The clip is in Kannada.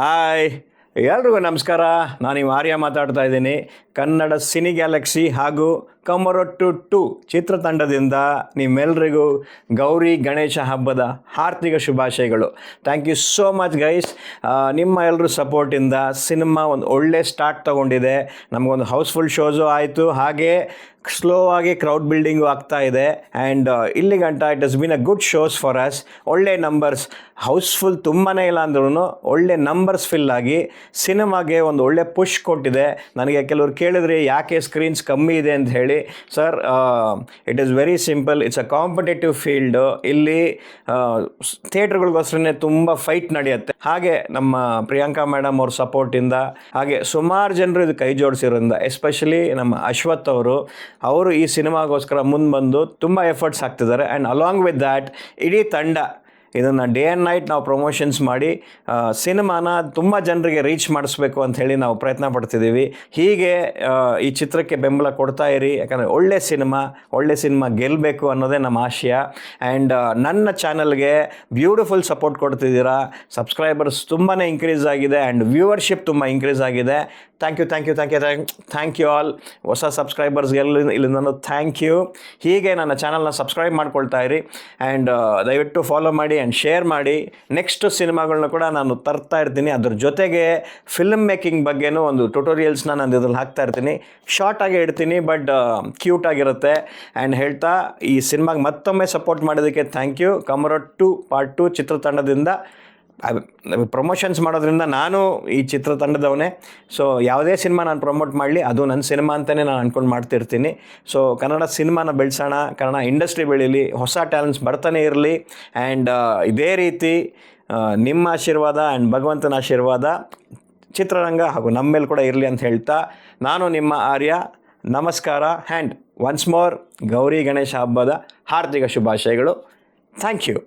ಹಾಯ್. ಎಲ್ರಿಗೂ ನಮಸ್ಕಾರ. ನಾನು ಆರ್ಯ ಮಾತಾಡ್ತಾ ಇದ್ದೀನಿ. ಕನ್ನಡ ಸಿನಿ ಗ್ಯಾಲಕ್ಸಿ ಹಾಗೂ ಕಮರೊಟ್ಟು ಟು ಚಿತ್ರತಂಡದಿಂದ ನಿಮ್ಮೆಲ್ಲರಿಗೂ ಗೌರಿ ಗಣೇಶ ಹಬ್ಬದ ಹಾರ್ದಿಕ ಶುಭಾಶಯಗಳು. Thank you so much guys ನಿಮ್ಮ ಎಲ್ಲರೂ ಸಪೋರ್ಟಿಂದ ಸಿನಿಮಾ ಒಂದು ಒಳ್ಳೆ ಸ್ಟಾರ್ಟ್ ತೊಗೊಂಡಿದೆ. ನಮಗೊಂದು ಹೌಸ್ಫುಲ್ ಶೋಸು ಆಯಿತು. ಹಾಗೆ ಸ್ಲೋ ಆಗಿ ಕ್ರೌಡ್ ಬಿಲ್ಡಿಂಗು ಆಗ್ತಾ ಇದೆ. ಆ್ಯಂಡ್ ಇಲ್ಲಿ ಗಂಟ it has been a good shows for us ಒಳ್ಳೆ ನಂಬರ್ಸ್ ಹೌಸ್ಫುಲ್ ತುಂಬಾ ಇಲ್ಲ ಅಂದ್ರೂ ಒಳ್ಳೆ ನಂಬರ್ಸ್ ಫಿಲ್ ಆಗಿ ಸಿನಿಮಾಗೆ ಒಂದು ಒಳ್ಳೆ ಪುಷ್ ಕೊಟ್ಟಿದೆ. ನನಗೆ ಕೆಲವರು ಕೇಳಿದ್ರೆ ಯಾಕೆ ಸ್ಕ್ರೀನ್ಸ್ ಕಮ್ಮಿ ಇದೆ ಅಂತ ಹೇಳಿ sir it is very simple it's a competitive field ಇಲ್ಲಿ ಥಿಯೇಟ್ರ್ಗಳಿಗೋಸ್ಕರನೇ ತುಂಬ ಫೈಟ್ ನಡೆಯುತ್ತೆ. ಹಾಗೆ ನಮ್ಮ ಪ್ರಿಯಾಂಕಾ ಮೇಡಮ್ ಅವ್ರ ಸಪೋರ್ಟಿಂದ ಹಾಗೆ ಸುಮಾರು ಜನರು ಇದು ಕೈ ಜೋಡಿಸಿರೋದ್ರಿಂದ ಎಸ್ಪೆಷಲಿ ನಮ್ಮ ಅಶ್ವಥ್ ಅವರು ಅವರು ಈ ಸಿನಿಮಾಗೋಸ್ಕರ ಮುಂದೆ ಬಂದು ತುಂಬ ಎಫರ್ಟ್ಸ್ ಹಾಕ್ತಿದ್ದಾರೆ. ಆ್ಯಂಡ್ ಅಲಾಂಗ್ ವಿತ್ ದ್ಯಾಟ್ ಇಡೀ ತಂಡ ಇದನ್ನು ಡೇ ಆ್ಯಂಡ್ ನೈಟ್ ನಾವು ಪ್ರಮೋಷನ್ಸ್ ಮಾಡಿ ಸಿನಿಮಾನ ತುಂಬ ಜನರಿಗೆ ರೀಚ್ ಮಾಡಿಸ್ಬೇಕು ಅಂತ ಹೇಳಿ ನಾವು ಪ್ರಯತ್ನ ಪಡ್ತಿದ್ದೀವಿ. ಹೀಗೆ ಈ ಚಿತ್ರಕ್ಕೆ ಬೆಂಬಲ ಕೊಡ್ತಾ ಇರಿ. ಯಾಕಂದರೆ ಒಳ್ಳೆ ಸಿನಿಮಾ ಒಳ್ಳೆ ಸಿನಿಮಾ ಗೆಲ್ಲಬೇಕು ಅನ್ನೋದೇ ನಮ್ಮ ಆಶಯ. ಆ್ಯಂಡ್ ನನ್ನ ಚಾನಲ್ಗೆ ಬ್ಯೂಟಿಫುಲ್ ಸಪೋರ್ಟ್ ಕೊಡ್ತಿದ್ದೀರಾ. ಸಬ್ಸ್ಕ್ರೈಬರ್ಸ್ ತುಂಬಾ ಇನ್ಕ್ರೀಸ್ ಆಗಿದೆ ಆ್ಯಂಡ್ ವ್ಯೂವರ್ಶಿಪ್ ತುಂಬ ಇನ್ಕ್ರೀಸ್ ಆಗಿದೆ. Thank you thank you thank you thank thank you all ಹೊಸ ಸಬ್ಸ್ಕ್ರೈಬರ್ಸ್ಗೆಲ್ಲ ನಾನು ಥ್ಯಾಂಕ್ ಯು ಹೀಗೆ ನನ್ನ ಚಾನಲ್ನ ಸಬ್ಸ್ಕ್ರೈಬ್ ಮಾಡ್ಕೊಳ್ತಾ ಇರಿ. ಆ್ಯಂಡ್ ದಯವಿಟ್ಟು ಫಾಲೋ ಮಾಡಿ. ಆ್ಯಂಡ್ ಶೇರ್ ಮಾಡಿ ನೆಕ್ಸ್ಟ್ ಸಿನಿಮಾಗಳನ್ನ ಕೂಡ ನಾನು ತರ್ತಾ ಇರ್ತೀನಿ. ಅದ್ರ ಜೊತೆಗೆ ಫಿಲ್ಮ್ ಮೇಕಿಂಗ್ ಬಗ್ಗೆನೂ ಒಂದು ಟ್ಯುಟೋರಿಯಲ್ಸ್ನ ನಾನು ಇದ್ರಲ್ಲಿ ಹಾಕ್ತಾ ಇರ್ತೀನಿ. ಶಾರ್ಟ್ ಆಗಿ ಇಡ್ತೀನಿ ಬಟ್ ಕ್ಯೂಟ್ ಆಗಿರುತ್ತೆ. ಆ್ಯಂಡ್ ಹೇಳ್ತಾ, ಈ ಸಿನಿಮಾಗೆ ಮತ್ತೊಮ್ಮೆ ಸಪೋರ್ಟ್ ಮಾಡೋದಕ್ಕೆ thank you Kamarottu two part two ಚಿತ್ರತಂಡದಿಂದ promotions ಮಾಡೋದ್ರಿಂದ ನಾನು ಈ ಚಿತ್ರತಂಡದವನೇ ಸೊ ಯಾವುದೇ ಸಿನಿಮಾ ನಾನು ಪ್ರಮೋಟ್ ಮಾಡಲಿ, ಅದು ನನ್ನ ಸಿನಿಮಾ ಅಂತಲೇ ನಾನು ಅಂದ್ಕೊಂಡು ಮಾಡ್ತಿರ್ತೀನಿ. ಸೊ ಕನ್ನಡ ಸಿನಿಮಾನ ಬೆಳೆಸೋಣ, ಕನ್ನಡ ಇಂಡಸ್ಟ್ರಿ ಬೆಳೀಲಿ, ಹೊಸ ಟ್ಯಾಲೆಂಟ್ಸ್ ಬರ್ತಾನೆ ಇರಲಿ ಆ್ಯಂಡ್ ಇದೇ ರೀತಿ ನಿಮ್ಮ ಆಶೀರ್ವಾದ ಆ್ಯಂಡ್ ಭಗವಂತನ ಆಶೀರ್ವಾದ ಚಿತ್ರರಂಗ ಹಾಗೂ ನಮ್ಮ ಮೇಲೆ ಕೂಡ ಇರಲಿ ಅಂತ ಹೇಳ್ತಾ, ನಾನು ನಿಮ್ಮ ಆರ್ಯ, ನಮಸ್ಕಾರ and once more Gauri Ganesha ಹಬ್ಬದ ಹಾರ್ದಿಕ ಶುಭಾಶಯಗಳು. Thank you